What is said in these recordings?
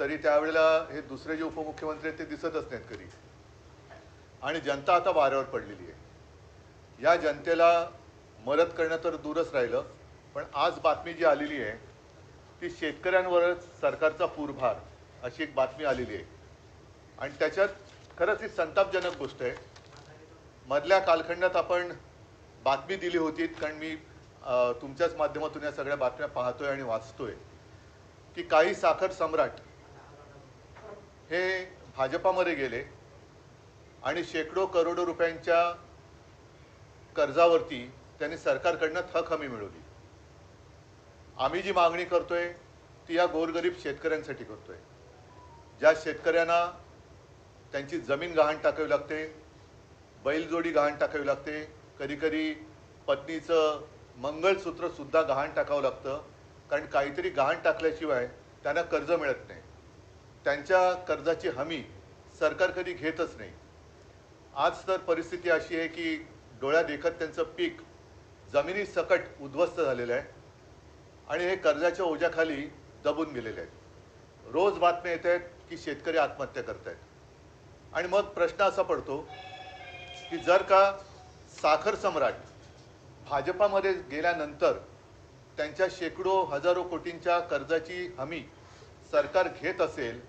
तरी त्यावेळेला हे दुसरे जे उपमुख्यमंत्री आहेत ते दिसतच नाहीत कधी. आणि जनता आता वाऱ्यावर पडलेली आहे. या जनतेला मदत करणं तर दूरच राहिलं पण आज बातमी जी आलेली आहे ती शेतकऱ्यांवरच सरकारचा पूरभार अशी एक बातमी आलेली आहे. आणि त्याच्यात खरंच ही संतापजनक गोष्ट आहे. मधल्या कालखंडात आपण बातमी दिली होती कारण मी तुमच्याच माध्यमातून या सगळ्या बातम्या पाहतोय आणि वाचतोय की काही साखर सम्राट हे भाजपामध्ये गेले आणि शेकडो करोडो रुपयांच्या कर्जावरती त्यांनी सरकारकडनं थक हमी मिळवली. आम्ही जी मागणी करतोय ती या गोरगरीब शेतकऱ्यांसाठी करतोय. ज्या शेतकऱ्यांना त्यांची जमीन गहाण टाकावी लागते बैलजोडी गहाण टाकावी लागते कधीकधी पत्नीचं मंगळसूत्र सुद्धा गहाण टाकावं लागतं कारण काहीतरी गहाण टाकल्याशिवाय त्यांना कर्ज मिळत नाही. त्यांच्या कर्जाची हमी सरकार कधी घेतच नाही. आज तर परिस्थिती अशी आहे की डोळ्या देखत त्यांचं पीक जमिनी सकट उद्ध्वस्त झालेलं आहे आणि हे कर्जाच्या ओझ्याखाली दबून गेलेले आहेत. रोज बातम्या येत आहेत की शेतकरी आत्महत्या करत आहेत आणि मग प्रश्न असा पडतो की जर का साखर सम्राट भाजपामध्ये गेल्यानंतर त्यांच्या शेकडो हजारो कोटींच्या कर्जाची हमी सरकार घेत असेल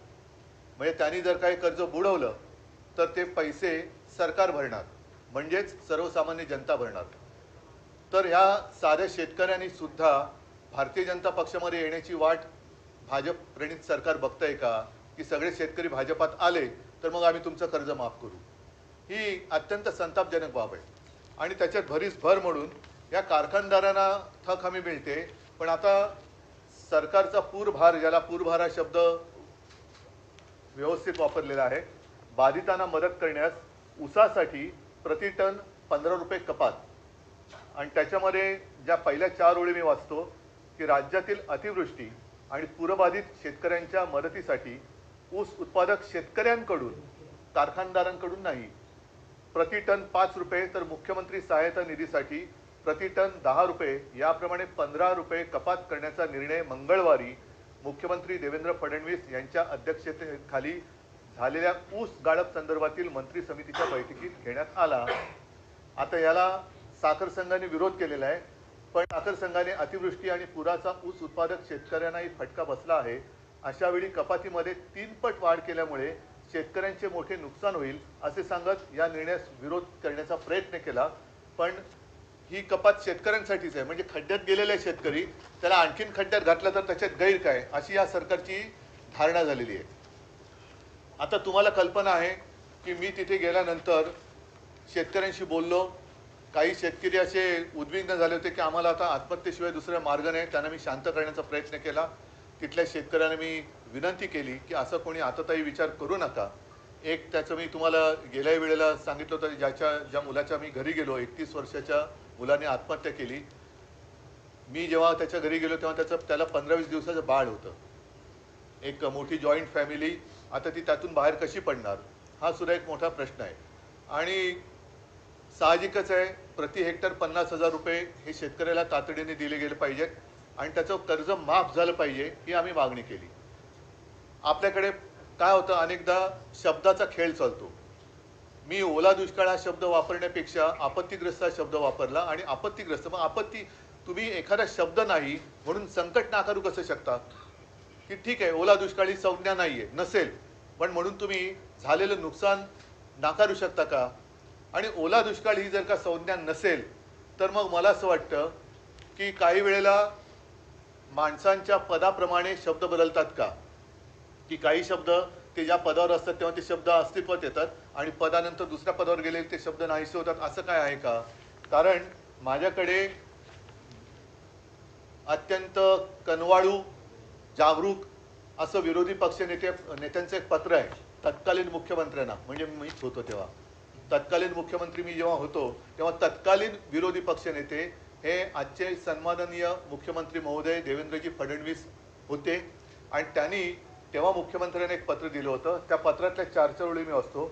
म्हणजे त्यांनी जर काही कर्ज बुडवलं तर ते पैसे सरकार भरणार. म्हणजेच सर्वसामान्य जनता भरणार. तर ह्या साध्या शेतकऱ्यांनी सुद्धा भारतीय जनता पक्षामध्ये येण्याची वाट भाजप प्रणित सरकार बघतंय का? की सगळे शेतकरी भाजपात आले तर मग आम्ही तुमचं कर्ज माफ करू. ही अत्यंत संतापजनक बाब आहे. आणि त्याच्यात भरीस भर म्हणून या कारखानदारांना थक हमी मिळते. पण आता सरकारचा पूरभार ज्याला पूरभार हा शब्द व्यवस्थित वापरलेला आहे. बाधितांना मदत करण्यास ऊसासाठी प्रति टन पंधरा रुपये कपात. आणि त्याच्यामध्ये ज्या पहिल्या चार ओळी मी वाचतो की राज्यातील अतिवृष्टी आणि पूरबाधित शेतकऱ्यांच्या मदतीसाठी ऊस उत्पादक शेतकऱ्यांकडून कारखानदारांकडून नाही. प्रति टन पाच रुपये तर मुख्यमंत्री सहायता निधीसाठी प्रति टन दहा रुपये याप्रमाणे पंधरा रुपये कपात करण्याचा निर्णय मंगळवारी मुख्यमंत्री देवेंद्र फडणवीस यांच्या अध्यक्षतेखाली झालेल्या ऊस गाळप संदर्भातील मंत्री समितीच्या बैठकीत घेण्यात आला. आता याला साखर संघाने विरोध केलेला आहे पण साखर संघाने अतिवृष्टी आणि पुराचा ऊस उत्पादक शेतकऱ्यांनाही फटका बसला आहे. अशा वेळी कपातीमध्ये तीनपट वाढ केल्यामुळे शेतकऱ्यांचे मोठे नुकसान होईल असे सांगत या निर्णयास विरोध करण्याचा प्रयत्न केला. पण ही कपात शेतकऱ्यांसाठीच आहे. म्हणजे खड्ड्यात गेलेले शेतकरी त्याला आणखीन खड्ड्यात घातलं तर त्याच्यात गैर काय? अशी या सरकारची धारणा झालेली आहे. आता तुम्हाला कल्पना आहे की मी तिथे गेल्यानंतर शेतकऱ्यांशी बोललो. काही शेतकरी असे उद्विग्न झाले होते की आम्हाला आता आत्महत्येशिवाय दुसरा मार्ग नाही. त्यांना मी शांत करण्याचा प्रयत्न केला. तिथल्या शेतकऱ्यांना मी विनंती केली की असं कोणी आताताही विचार करू नका. एक त्याचं मी तुम्हाला गेल्या वेळेला सांगितलं होतं ज्याच्या ज्या मुलाच्या मी घरी गेलो एकतीस वर्षाच्या मुलाने आत्महत्या केली. मी जेव्हा त्याच्या घरी गेलो तेव्हा त्याचं त्याला पंधरा वीस दिवसाचं बाळ होतं. एक मोठी जॉईंट फॅमिली आता ती त्यातून बाहेर कशी पडणार? हा सुद्धा एक मोठा प्रश्न आहे. आणि साहजिकच आहे प्रति हेक्टर पन्नास हजार रुपये हे शेतकऱ्याला तातडीने दिले गेले पाहिजेत आणि त्याचं कर्ज माफ झालं पाहिजे ही आम्ही मागणी केली. आपल्याकडे काय होतं अनेकदा शब्दाचा खेळ चालतो. मी ओला दुष्काळ हा शब्द वापरण्यापेक्षा आपत्तीग्रस्त हा शब्द वापरला आणि आपत्तीग्रस्त मग आपत्ती तुम्ही एखादा शब्द नाही म्हणून संकट नाकारू कसं शकता? की ठीक आहे ओला दुष्काळी संज्ञा नाही आहे नसेल पण म्हणून तुम्ही झालेलं नुकसान नाकारू शकता का? आणि ओला दुष्काळ ही जर का संज्ञा नसेल तर मग मला असं वाटतं की काही वेळेला माणसांच्या पदाप्रमाणे शब्द बदलतात का? की काही शब्द ते ज्या पदावर असतात तेव्हा ते शब्द अस्तित्वात येतात आणि पदानंतर दुसऱ्या पदावर गेले ते शब्द नाहीसे होतात असं काय आहे का? कारण माझ्याकडे अत्यंत कनवाळू जागरूक असं विरोधी पक्ष नेते नेत्यांचं एक पत्र आहे तत्कालीन मुख्यमंत्र्यांना. म्हणजे मीच होतो तेव्हा. तत्कालीन मुख्यमंत्री मी जेव्हा होतो तेव्हा तत्कालीन विरोधी पक्षनेते हे आजचे सन्माननीय मुख्यमंत्री महोदय देवेंद्रजी फडणवीस होते. आणि त्यांनी तेव्हा मुख्यमंत्र्यांनी एक पत्र दिलं होतं. त्या पत्रातल्या चार चार वेळी मी असतो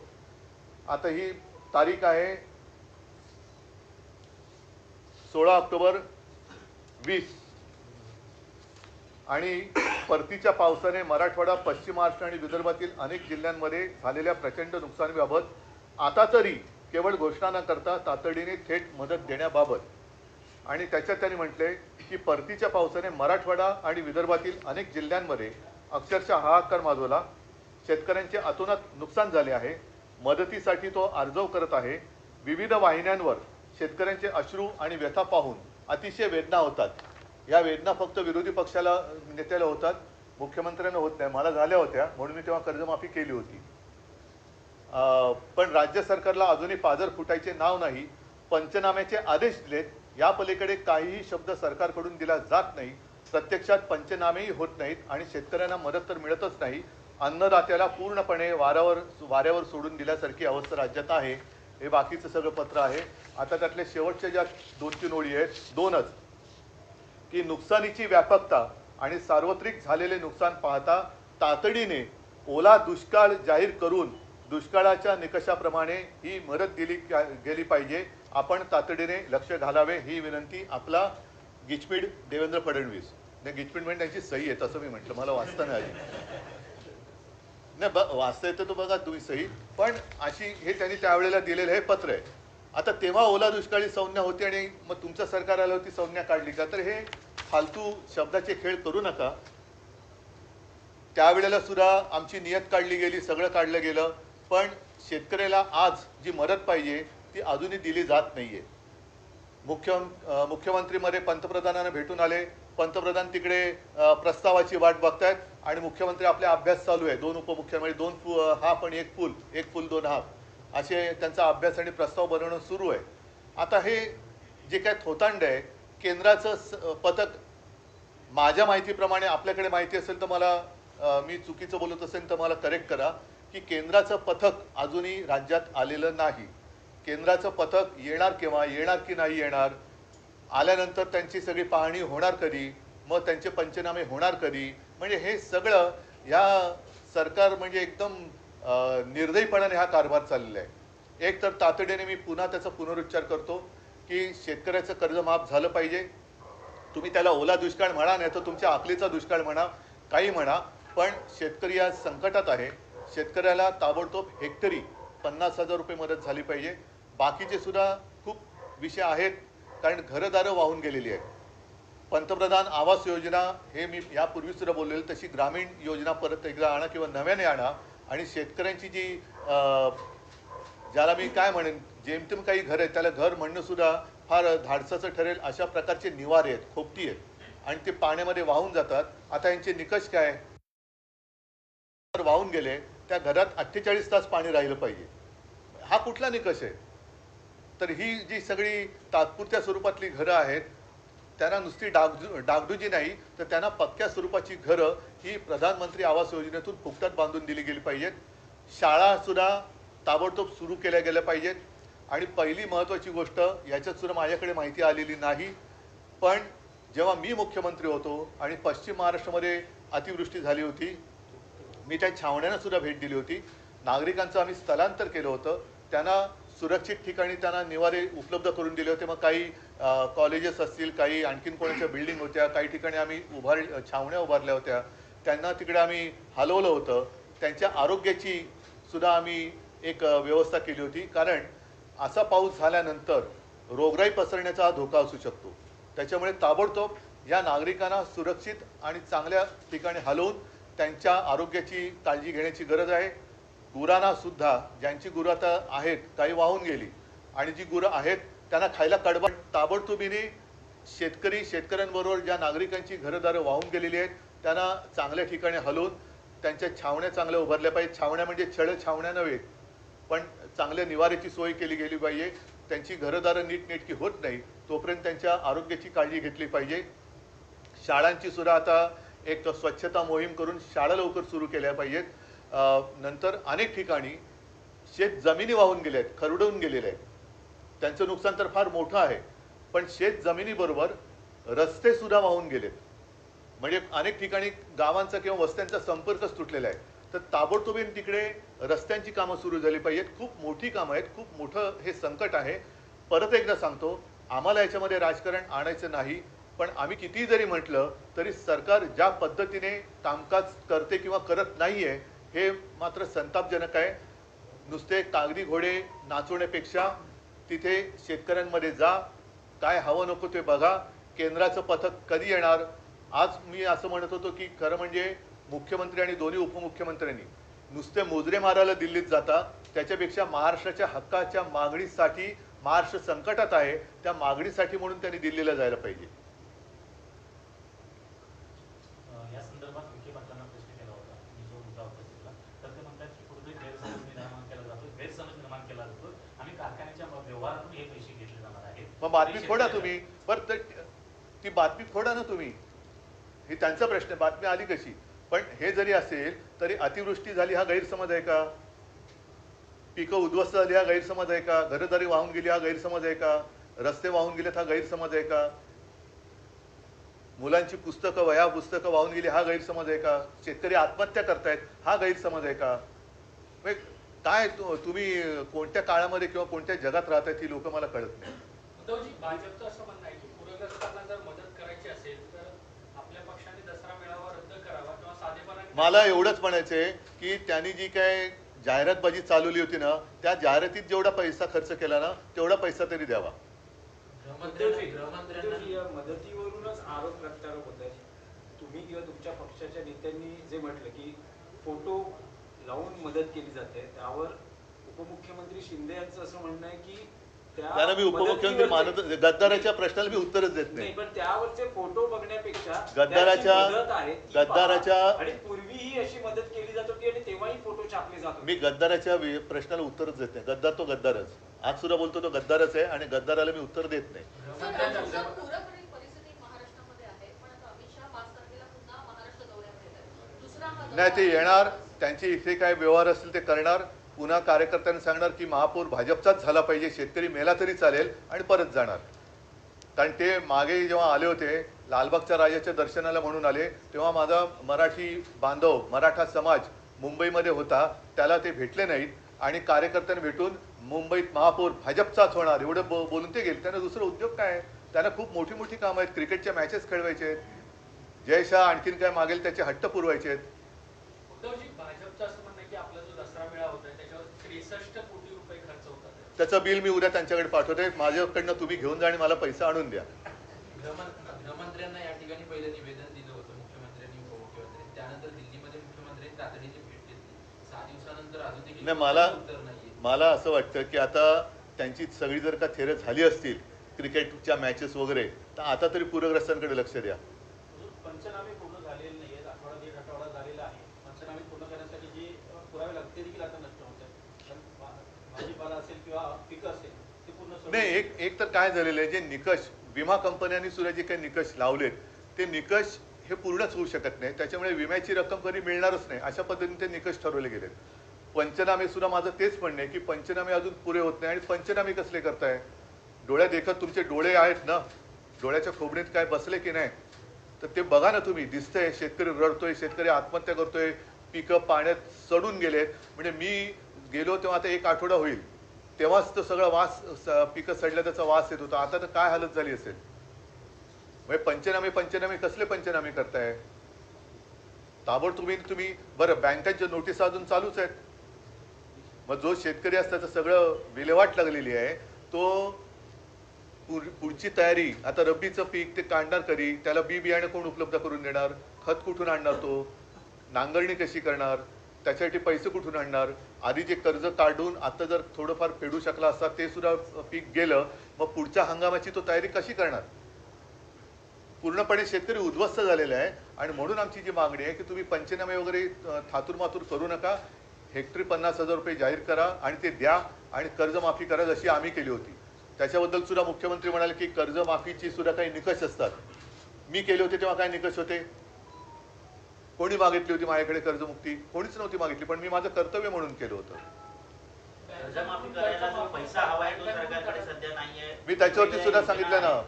आता ही तारीख आहे सोळा ऑक्टोबर वीस. आणि परतीच्या पावसाने मराठवाडा पश्चिम महाराष्ट्र आणि विदर्भातील अनेक जिल्ह्यांमध्ये झालेल्या प्रचंड नुकसानीबाबत आता तरी केवळ घोषणा न करता तातडीने थेट मदत देण्याबाबत. आणि त्याच्यात त्यांनी म्हटले की परतीच्या पावसाने मराठवाडा आणि विदर्भातील अनेक जिल्ह्यांमध्ये अक्षरशः हाहाकार माजवला. शेतकऱ्यांचे अतोनात नुकसान झाले आहे. मदतीसाठी तो अर्जव करत आहे. विविध वाहिन्यांवर शेतकऱ्यांचे अश्रू आणि व्यथा पाहून अतिशय वेदना होतात. या वेदना फक्त विरोधी पक्षाला नेत्याला होतात. मुख्यमंत्र्यांना होत नाही. मला झाल्या होत्या. म्हणून मी तेव्हा कर्जमाफी केली होती. पण राज्य सरकारला अजूनही पाजर फुटायचे नाव नाही. पंचनाम्याचे आदेश दिलेत. या पलीकडे काहीही शब्द सरकारकडून दिला जात नाही. प्रत्यक्षात पंचनामेही होत नाहीत आणि शेतकऱ्यांना मदत तर मिळतच नाही. अन्नदात्याला पूर्णपणे वाऱ्यावर वाऱ्यावर सोडून दिल्यासारखी अवस्था राज्यात आहे. हे बाकीचं सगळं पत्र आहे. आता त्यातले शेवटच्या ज्या दोन तीन ओळी आहेत दोनच. की नुकसानीची व्यापकता आणि सार्वत्रिक झालेले नुकसान पाहता तातडीने ओला दुष्काळ जाहीर करून दुष्काळाच्या निकषाप्रमाणे ही मदत दिली गेली पाहिजे. आपण तातडीने लक्ष घालावे ही विनंती आपला गिचपीड देवेंद्र फडणवीस. नाही गिचपीड म्हणजे त्यांची सही आहे तसं मी म्हटलं. मला वाचता नाही आली. नाही ब वाचता येतं तो बघा तुम्ही सही. पण अशी हे त्यांनी त्यावेळेला दिलेलं हे पत्र आहे. आता तेव्हा ओला दुष्काळी संज्ञा होती आणि मग तुमचं सरकार आलं होती संज्ञा काढली का? तर हे फालतू शब्दाचे खेळ करू नका. त्यावेळेला सुद्धा आमची नियत काढली गेली सगळं काढलं गेलं. पण शेतकऱ्याला आज जी मदत पाहिजे ती अजूनही दिली जात नाहीये. मुख्य मुख्यमंत्री मुख्यमंत्रीमध्ये पंतप्रधानांना भेटून आले. पंतप्रधान तिकडे प्रस्तावाची वाट बघतायत आणि मुख्यमंत्री आपला अभ्यास चालू आहे. दोन उपमुख्यमंत्री म्हणजे दोन फु हाफ आणि एक फुल एक फुल दोन हाफ. असे त्यांचा अभ्यास आणि प्रस्ताव बनवणं सुरू आहे. आता हे जे काय थोतांड आहे केंद्राचं स- पथक माझ्या माहितीप्रमाणे आपल्याकडे माहिती असेल तर मला मी चुकीचं बोलत असेल तर मला करेक्ट करा की केंद्राचं पथक अजूनही राज्यात आलेलं नाही. केंद्राचं पथक येणार केव्हा येणार की नाही येणार? आल्यानंतर त्यांची सगळी पाहणी होणार कधी? मग त्यांचे पंचनामे होणार कधी? म्हणजे हे सगळं ह्या सरकार म्हणजे एकदम निर्दयीपणाने हा कारभार चाललेला आहे. एक तर तातडीने मी पुन्हा त्याचा पुनरुच्चार करतो की शेतकऱ्याचं कर्ज माफ झालं पाहिजे. तुम्ही त्याला ओला दुष्काळ म्हणा नाही तर तुमच्या आकलीचा दुष्काळ म्हणा काही म्हणा पण शेतकरी आज संकटात आहे. शेतकऱ्याला ताबडतोब हेक्टरी पन्नास हजार रुपये मदत झाली पाहिजे. बाकीचे सुद्धा खूप विषय आहेत कारण घरदारं वाहून गेलेली आहेत. पंतप्रधान आवास योजना हे मी यापूर्वी सुद्धा बोललेलं तशी ग्रामीण योजना परत एकदा आणा किंवा नव्याने आणा आणि शेतकऱ्यांची जी ज्याला मी काय म्हणेन जेमतेम काही घर आहेत त्याला घर म्हणणं सुद्धा फार धाडसाचं ठरेल अशा प्रकारचे निवारे आहेत खोपटी आहेत. आणि ते पाण्यामध्ये वाहून जातात. आता यांचे निकष काय? जर वाहून गेले त्या घरात अठ्ठेचाळीस तास पाणी राहिलं पाहिजे. हा कुठला निकष आहे? तर ही जी सगळी तात्पुरत्या स्वरूपातली घरं आहेत त्यांना नुसती डागडु डागडुजी नाही तर त्यांना पक्क्या स्वरूपाची घरं ही प्रधानमंत्री आवास योजनेतून फुकटात बांधून दिली गेली पाहिजेत. शाळासुद्धा ताबडतोब सुरू केल्या गेल्या पाहिजेत. आणि पहिली महत्त्वाची गोष्ट याच्यातसुद्धा माझ्याकडे माहिती आलेली नाही. पण जेव्हा मी मुख्यमंत्री होतो आणि पश्चिम महाराष्ट्रामध्ये अतिवृष्टी झाली होती मी त्या छावण्यांनासुद्धा भेट दिली होती. नागरिकांचं आम्ही स्थलांतर केलं होतं. त्यांना सुरक्षित ठिकाणी त्यांना निवारे उपलब्ध करून दिले होते. मग काही कॉलेजेस असतील काही आणखीन कोणाच्या बिल्डिंग होत्या काही ठिकाणी आम्ही उभार छावण्या उभारल्या होत्या. त्यांना तिकडे आम्ही हलवलं होतं. त्यांच्या आरोग्याची सुद्धा आम्ही एक व्यवस्था केली होती. कारण असा पाऊस झाल्यानंतर रोगराई पसरण्याचा हा धोका असू शकतो. त्याच्यामुळे ताबडतोब या नागरिकांना सुरक्षित आणि चांगल्या ठिकाणी हलवून त्यांच्या आरोग्याची काळजी घेण्याची गरज आहे. गुरांना सुद्धा ज्यांची गुरं आता आहेत काही वाहून गेली. आणि जी गुरं आहेत त्यांना खायला कडबा ताबडतोबीने शेतकरी शेतकऱ्यांबरोबर ज्या नागरिकांची घरदारं वाहून गेलेली आहेत त्यांना चांगल्या ठिकाणी हलवून त्यांच्या छावण्या चांगल्या उभारल्या पाहिजे छावण्या म्हणजे छळ छावण्या नव्हे पण चांगल्या निवाऱ्याची सोय केली गेली पाहिजे. त्यांची घरदारं नीटनेटकी होत नाही तोपर्यंत त्यांच्या आरोग्याची काळजी घेतली पाहिजे. शाळांची सुद्धा आता एक स्वच्छता मोहीम करून शाळा लवकर सुरू केल्या पाहिजेत. नंतर अनेक ठिकाणी शेत जमिनी वाहून गेले आहेत खरडून गेलेले आहेत. त्यांचं नुकसान तर फार मोठं आहे पण शेत जमिनीबरोबर रस्ते सुद्धा वाहून गेलेत. म्हणजे अनेक ठिकाणी गावांचा किंवा वस्त्यांचा संपर्कच तुटलेला आहे. तर ताबडतोबीन तिकडे रस्त्यांची कामं सुरू झाली पाहिजेत. खूप मोठी कामं आहेत खूप मोठं हे संकट आहे. परत एकदा सांगतो आम्हाला याच्यामध्ये राजकारण आणायचं नाही पण आम्ही कितीही जरी म्हटलं तरी सरकार ज्या पद्धतीने कामकाज करते किंवा करत नाहीये हे मात्र संतापजनक आहे. नुसते कागदी घोडे नाचवण्यापेक्षा तिथे शेतकऱ्यांमध्ये जा. काय हवं नको ते बघा. केंद्राचं पथक कधी येणार? आज मी असं म्हणत होतो की खरं म्हणजे मुख्यमंत्री आणि दोन्ही उपमुख्यमंत्र्यांनी नुसते मोजरे मारायला दिल्लीत जाता. त्याच्यापेक्षा महाराष्ट्राच्या हक्काच्या मागणीसाठी महाराष्ट्र संकटात आहे त्या मागणीसाठी म्हणून त्यांनी दिल्लीला जायला पाहिजे अं, या संदर्भात विखे पाटलांना प्रश्न केला होता मी जो मुद्दा उपस्थितला तर ते म्हणतात की कुठेतरी गैरसमज निर्माण केला जातो गैरसमज निर्माण केला जातो आणि कारखान्याच्या व्यवहारातून हे पैसे घेतले जाणार आहेत मग बातमी फोडा तुम्ही. बरं तर ती बातमी फोडा ना तुम्ही. ही त्यांचा प्रश्न बातमी आली कशी? पण हे जरी असेल तरी अतिवृष्टी झाली हा गैरसमज आहे का? पिकं उद्ध्वस्त झाली हा गैरसमज आहे का? घरदारी वाहून गेली हा गैरसमज आहे का? रस्ते वाहून गेलेत हा गैरसमज आहे का? मुलांची पुस्तकं वया पुस्तकं वाहून गेली हा गैरसमज आहे का? शेतकरी आत्महत्या करतायत हा गैरसमज आहे का? काय तु- तुम्ही कोणत्या काळामध्ये किंवा कोणत्या जगात राहतायत ही लोक मला कळत नाही. उद्धवजी भाजपचं असं म्हणणं आहे की पूरग्रस्तांना जर मदत करायची असेल तर आपल्या पक्षाने दसरा मेळावा रद्द करावा किंवा साधेपणाने मला एवढंच म्हणायचंय की त्यांनी जी काय जाहिरातबाजी चालवली होती ना त्या जाहिरातीत जेवढा पैसा खर्च केला ना तेवढा पैसा तरी द्यावा. मदतीवरूनच आरोप प्रत्यारोप होत आहे तुम्ही किंवा तुमच्या पक्षाच्या नेत्यांनी जे म्हटलं की फोटो लावून मदत केली जाते. त्यावर उपमुख्यमंत्री शिंदे यांचं असं म्हणणं आहे की त्या त्यांना मी उपमुख्यमंत्री मानत गद्दाराच्या प्रश्नाला मी उत्तरच देत नाही. पण त्यावरचे फोटो बघण्यापेक्षा गद्दाराच्या-. गद्दाराच्या- आणि पूर्वीही अशी मदत केली जात होती आणि तेव्हाही फोटो छापले जात मी गद्दाराच्या प्रश्नाला उत्तरच देत नाही. गद्दार तो गद्दारच. आज सुद्धा बोलतो तो गद्दारच आहे आणि गद्दाराला मी उत्तर देत नाही. हा नाही ते येणार. त्यांचे इथे काय व्यवहार असतील ते करणार? पुन्हा कार्यकर्त्यांना सांगणार की महापौर भाजपचाच झाला पाहिजे शेतकरी मेला तरी चालेल आणि परत जाणार. कारण ते मागे जेव्हा आले होते लालबागच्या राजाच्या दर्शनाला म्हणून आले तेव्हा माझा मराठी बांधव मराठा समाज मुंबईमध्ये होता त्याला ते भेटले नाहीत आणि कार्यकर्त्यांना भेटून मुंबईत महापौर भाजपचाच होणार एवढं बो बोलून ते गेले. त्यांना दुसरं उद्योग काय आहे? त्यांना खूप मोठी मोठी कामं आहेत क्रिकेटच्या मॅचेस खेळवायचे आहेत. जय शाह आणखीन काय मागेल त्याचे हट्ट पुरवायचे आहेत. त्याचं बिल मी उद्या त्यांच्याकडे पाठवते. माझ्याकडनं तुम्ही घेऊन जा आणि मला पैसा आणून द्या. गृहमं- गृहमंत्र्यांना या ठिकाणी पहिलं निवेदन दिलं होतं मुख्यमंत्र्यांनी त्यानंतर दिल्लीमध्ये मुख्यमंत्र्यांनी तातडीची भेट घेतली. सहा दिवसानंतर अजून नाही मला मला असं वाटतं की आता त्यांची सगळी जर का थेरं झाली असतील क्रिकेटच्या मॅचेस वगैरे तर आता तरी पूरग्रस्तांकडे लक्ष द्या. पंचनामे पूर्ण झालेले नाही आहेत आठवडा दीड आठवडा झालेला आहे पंचनामे पूर्ण करण्यासाठी जे अ, पुरावे लागतात ते देखील आता नष्ट होत आहेत कारण भा- भाजीपाला असेल किंवा पिकं असेल ते पूर्ण सगळं- नाही एक एक तर काय झालेलं आहे जे निकष विमा कंपन्यांनी सुद्धा जे काही निकष लावलेत ते निकष हे पूर्णच होऊ शकत नाही. त्याच्यामुळे विम्याची रक्कम कधी मिळणारच नाही. अशा पद्धतीने ते निकष ठरवले गेलेत. पंचनामे सुद्धा माझं तेच म्हणणं आहे की पंचनामे अजून पुरे होत नाही आणि पंचनामे कसले करताय? डोळ्यात देखत तुमचे डोळे आहेत ना? डोळ्याच्या खोबणीत काय बसले की नाही? तर ते बघा ना तुम्ही. दिसतंय शेतकरी रडतोय शेतकरी आत्महत्या करतोय पिकं पाण्यात सडून गेलेत. म्हणजे मी गेलो तेव्हा आता एक आठवडा होईल. तेव्हाच तो सगळा वास पिकं सडल्या त्याचा वास येत होता. आता तर काय हालत झाली असेल? म्हणजे पंचनामे पंचनामे कसले पंचनामे करताय? ताबड तुम्ही तुम्ही बरं बँकांच्या नोटीस अजून चालूच आहेत. मग जो शेतकरी असतो त्याचं सगळं विल्हेवाट लागलेली आहे. तो पुर- पुढची तयारी आता रब्बीचं पीक ते काढणार कधी? त्याला बी बियाणं कोण उपलब्ध करून देणार? खत कुठून आणणार तो? नांगरणी कशी करणार? त्याच्यासाठी पैसे कुठून आणणार? आधी जे कर्ज काढून आता जर थोडंफार फेडू शकला असता ते सुद्धा पीक गेलं मग पुढच्या हंगामाची तो तयारी कशी करणार? पूर्णपणे शेतकरी उद्ध्वस्त झालेले आहे आणि म्हणून आमची जी मागणी आहे की तुम्ही पंचनामे वगैरे अ, थातूर मातूर करू नका. हेक्टरी पन्नास हजार रुपये जाहीर करा आणि ते द्या आणि कर्जमाफी करा जशी आम्ही केली होती. त्याच्याबद्दल सुद्धा मुख्यमंत्री म्हणाले की कर्जमाफीची सुद्धा काही निकष असतात. मी केले होते तेव्हा काय निकष होते? कोणी मागितली होती माझ्याकडे कर्जमुक्ती? कोणीच नव्हती मागितली पण मी माझं कर्तव्य म्हणून केलं होतं. कर्जमाफी करायला जो पैसा हवा आहे तो सरकारकडे सध्या नाहीये. मी त्याच्यावरती सुद्धा सांगितलं ना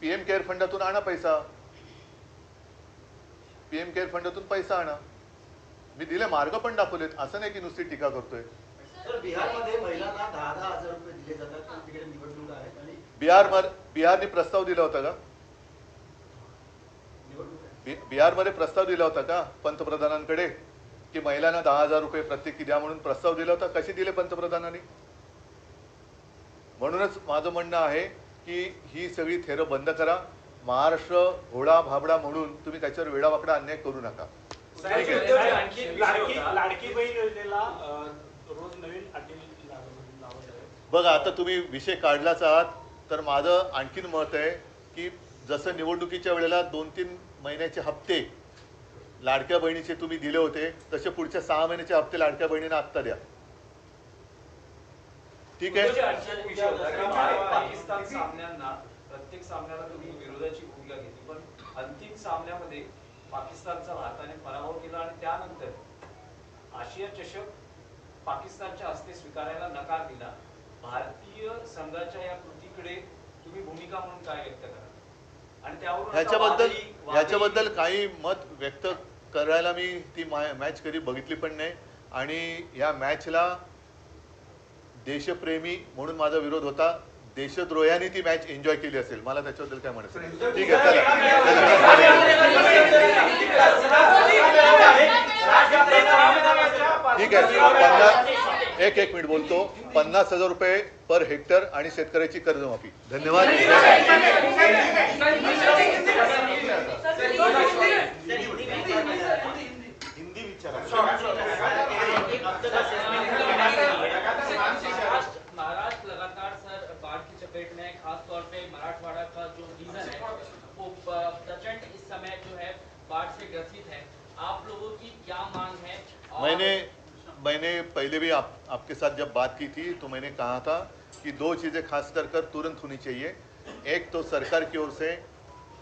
पीएम केअर फंडातून आणा पैसा. पीएम केअर फंडातून पैसा आणा. मी दिले मार्ग पण दाखवलेत असं नाही की नुसती टीका करतोय. तर बिहारमध्ये महिलांना दहा दहा हजार रुपये दिले जातात पण तिकडे निवडणूक आहेत आणि बिहार बिहारने प्रस्ताव दिला होता का? बि- बिहारमध्ये प्रस्ताव दिला होता का पंतप्रधानांकडे? की महिलांना दहा हजार रुपये प्रत्येकी द्या म्हणून प्रस्ताव दिला होता? कसे दिले पंतप्रधानांनी? म्हणूनच माझं म्हणणं आहे की ही सगळी थेरं बंद करा. महाराष्ट्र घोडा भाबडा म्हणून तुम्ही त्याच्यावर वेळावाकडा अन्याय करू नका. बघा आता तुम्ही विषय काढलाच आहात तर माझं आणखीन मत आहे की जसं निवडणुकीच्या वेळेला दोन तीन महिन्याचे हप्ते लाडक्या बहिणीचे तुम्ही दिले होते तसे पुढच्या सहा महिन्याचे हप्ते लाडक्या बहिणींना आत्ता द्या. ठीक आहे? पाकिस्तान सामन्यांना प्रत्येक सामन्याला तुम्ही विरोधाची भूमिका घेतली पण अंतिम सामन्यामध्ये पाकिस्तानचा भारताने पराभव केला आणि त्यानंतर आशिया चषक पाकिस्तानच्या हस्ते स्वीकारायला नकार दिला. भारतीय संघाच्या या कृतीकडे तुम्ही भूमिका म्हणून काय व्यक्त करा ह्याच्याबद्दल ह्याच्याबद्दल काही मत व्यक्त करायला मी ती मॅच कधी बघितली पण नाही. आणि या मॅचला देशप्रेमी म्हणून माझा विरोध होता. देशद्रोह्याने ती मॅच एन्जॉय केली असेल. मला त्याच्याबद्दल काय म्हणायचं. ठीक आहे चला. ठीक आहे. पन्नास एक एक मिनिट बोलतो. पन्नास हजार रुपये पर हेक्टर आणि शेतकऱ्याची कर्जमाफी. धन्यवाद. हिंदी भी आप, आपके साथ जब बात की थी तो मैंने कहा था कि दो चीज़ें खास कर कर तुरंत होनी चाहिए। एक तो सरकार की ओर से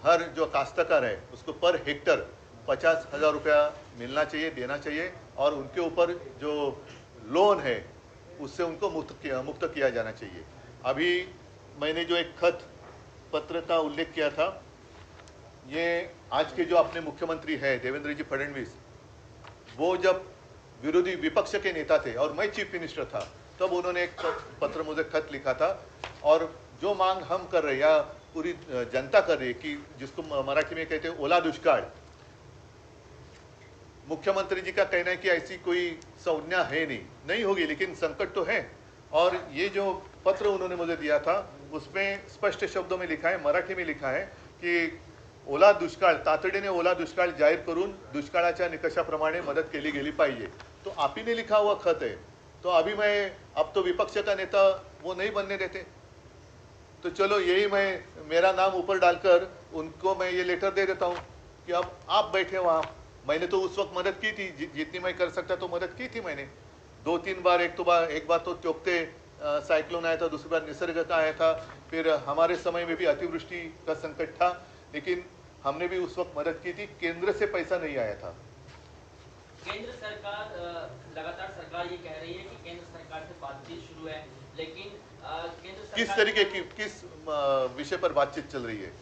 हर जो काश्तकार है, उसको पर हेक्टर पचास हज़ार रुपया मिलना चाहिए, देना चाहिए, और उनके ऊपर जो लोन है, उससे उनको मुक्त किया मुक्त किया जाना चाहिए। अभी मैंने जो एक खत पत्र का उल्लेख किया था, ये आज के जो अपने मुख्यमंत्री है देवेंद्र जी फडणवीस, वो जब विरोधी विपक्ष के नेता थे और मैं चीफ मिनिस्टर था। तब उन्होंने एक पत्र मुझे खत लिखा था और जो मांग हम कर रहे या पूरी जनता कर रही कि जिसको मराठी में कहते हैं ओला दुष्काळ। मुख्यमंत्री जी का कहना है कि ऐसी कोई संज्ञा है नहीं। नहीं होगी, लेकिन संकट तो है। और ये जो पत्र उन्होंने मुझे दिया था, उसमें स्पष्ट शब्दों में लिखा है, मराठी में लिखा है कि ओला दुष्काळ, तातडीने ओला दुष्काळ जाहीर करून दुष्काळाच्या निकषाप्रमाणे मदत केली गेली पाहिजे। तो आप ही ने लिखा हुआ खत है। तो अभी मैं अब तो विपक्ष का नेता वो नहीं बनने देते। तो चलो यही मैं मेरा नाम ऊपर डालकर उनको मैं ये लेटर दे देता हूँ कि अब आप बैठे वहाँ मैंने तो उस वक्त मदद की थी जि, जितनी मैं कर सकता तो मदद की थी मैंने। दो तीन बार एक तो बार एक बार तो चौकते साइक्लोन आया था दूसरी बार निसर्ग का आया था। फिर हमारे समय में भी अतिवृष्टि का संकट था लेकिन हमने भी उस वक्त मदद की थी केंद्र से पैसा नहीं आया था। केंद्र सरकार लगातार सरकार ये कह रही है कि केंद्र सरकार से बातचीत शुरू है लेकिन केंद्र सरकार किस तरीके की किस विषय पर बातचीत चल रही है?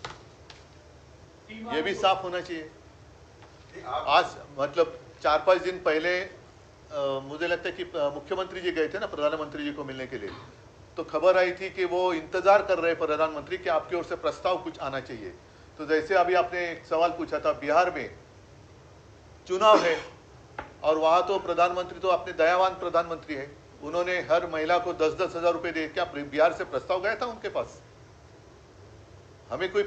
ये भी साफ़ होना चाहिए। आज मतलब चार पाँच दिन पहले अ, मुझे लगता है कि मुख्यमंत्री जी गए थे ना प्रधानमंत्री जी को मिलने के लिए। तो खबर आई थी कि वो इंतज़ार कर रहे प्रधानमंत्री कि आपकी ओर से प्रस्ताव कुछ आना चाहिए। तो जैसे अभी आपने एक सवाल पूछा था बिहार में चुनाव है और वहाँ तो प्रधानमंत्री तो अपने दयावान प्रधानमंत्री है। उन्होंने हर महिला को दस दस हज़ार रुपये दिए क्या बिहार से प्रस्ताव गया था उनके पास। हमें कोई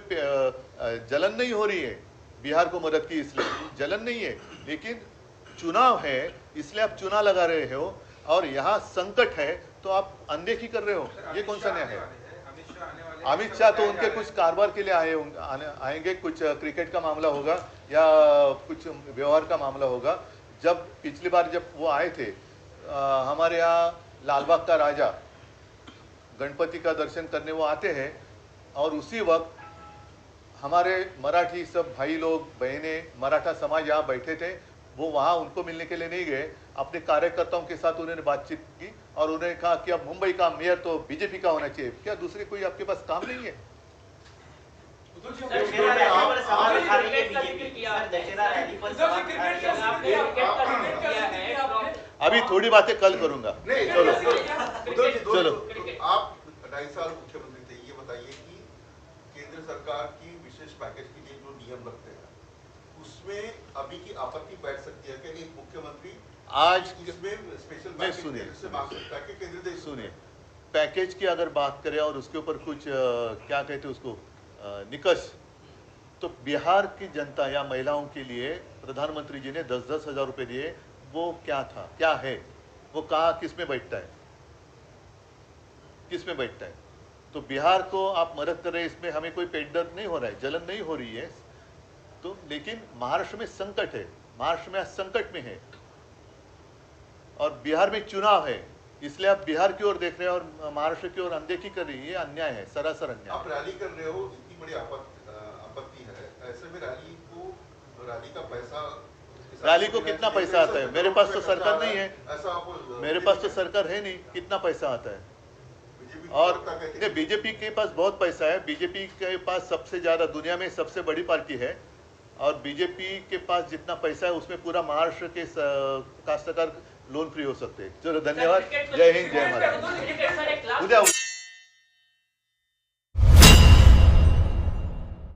जलन नहीं हो रही है बिहार को मदद की इसलिए। जलन नहीं है लेकिन चुनाव है इसलिए आप चुनाव लगा रहे हो और यहाँ संकट है तो आप अनदेखी कर रहे हो। ये कौन सा न्याय है? अमित शाह तो उनके कुछ कारोबार के लिए आए आएँगे कुछ क्रिकेट का मामला होगा या कुछ व्यवहार का मामला होगा। जब पिछली बार जब वो आए थे अ, हमारे यहाँ लालबाग का राजा गणपति का दर्शन करने वो आते हैं और उसी वक्त हमारे मराठी सब भाई लोग बहनें मराठा समाज यहाँ बैठे थे वो वहाँ उनको मिलने के लिए नहीं गए। अपने कार्यकर्ताओं के साथ उन्होंने बातचीत की और उन्होंने कहा कि अब मुंबई का मेयर तो बीजेपी का होना चाहिए। क्या दूसरे कोई आपके पास काम नहीं है? अभी थोड़ी बातें कल करूँगा। चलो। चलो। आप ढाई साल मुख्यमंत्री थे ये बताइए कि केंद्र सरकार की विशेष पैकेज के लिए जो नियम लगते हैं उसमें अभी की आपत्ति बैठ सकती है कि मुख्यमंत्री आज इसमें स्पेशल नहीं, सुनिए, सुनिए। पैकेज की अगर बात करें और उसके ऊपर कुछ क्या कहते हैं उसको? निकष। तो बिहार की जनता या महिलाओं के लिए प्रधानमंत्री जी ने दस दस हज़ार रुपये दिए, वो क्या था? क्या है? वो कहाँ, किसमें बैठता है? किसमें बैठता है? तो बिहार को आप मदद कर रहे हैं, इसमें हमें कोई पेंडर नहीं हो रहा है, जलन नहीं हो रही है। तो लेकिन महाराष्ट्र में संकट है, महाराष्ट्र में संकट में है। और बिहार में चुनाव है, इसलिए आप बिहार की ओर देख रहे हैं और महाराष्ट्र की ओर अनदेखी कर रही है अन्याय है, सरासर अन्याय। आप रैली कर रहे हो बड़ी आपत्ति है। ऐसे में रैली को रैली का पैसा रैली को कितना पैसा आता है? मेरे पास तो सरकार नहीं है। ऐसा मेरे पास तो सरकार है नहीं। कितना पैसा आता है? और नहीं बीजेपी के पास बहुत पैसा है। बीजेपी के पास सबसे ज़्यादा दुनिया में सबसे बड़ी पार्टी है। और बीजेपी के पास जितना पैसा है उसमें पूरा महाराष्ट्र के काश्तकार लोन फ्री हो सकते हैं। चलो धन्यवाद। जय हिंद जय उद्या